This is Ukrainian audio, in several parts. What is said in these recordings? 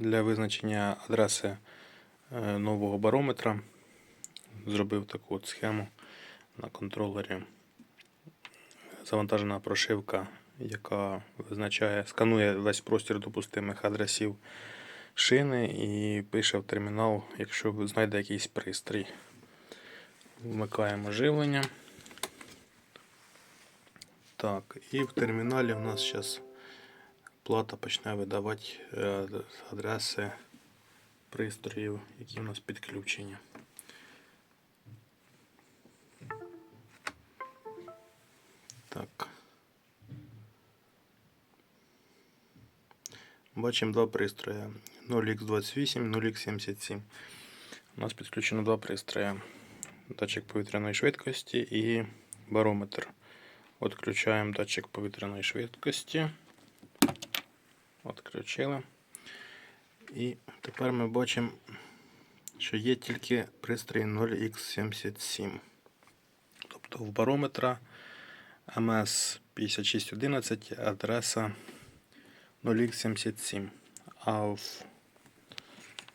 для визначення адреси е, нового барометра. Зробив таку от схему на контролері. Завантажена прошивка, яка визначає, сканує весь простір допустимих адресів шини і пише в термінал, якщо знайде якийсь пристрій. Вмикаємо живлення. Так, і в терміналі у нас зараз плата почне видавати е, адреси пристроїв, які у нас підключені. Так. Бачимо два пристрої 0x28, 0x77. У нас підключено два пристрої. Датчик повітряної швидкості і барометр. Відключаємо датчик повітряної швидкості. Відключили. І тепер ми бачимо, що є тільки пристрій 0x77. Тобто в барометра МС 5611 адреса 0x77. А в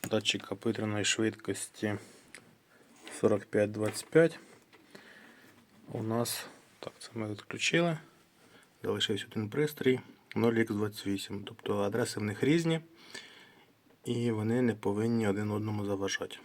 датчика повітряної швидкості 4525 у нас так, це ми відключили. Залишився один пристрій 0x28. Тобто адреси в них різні і вони не повинні один одному заважати.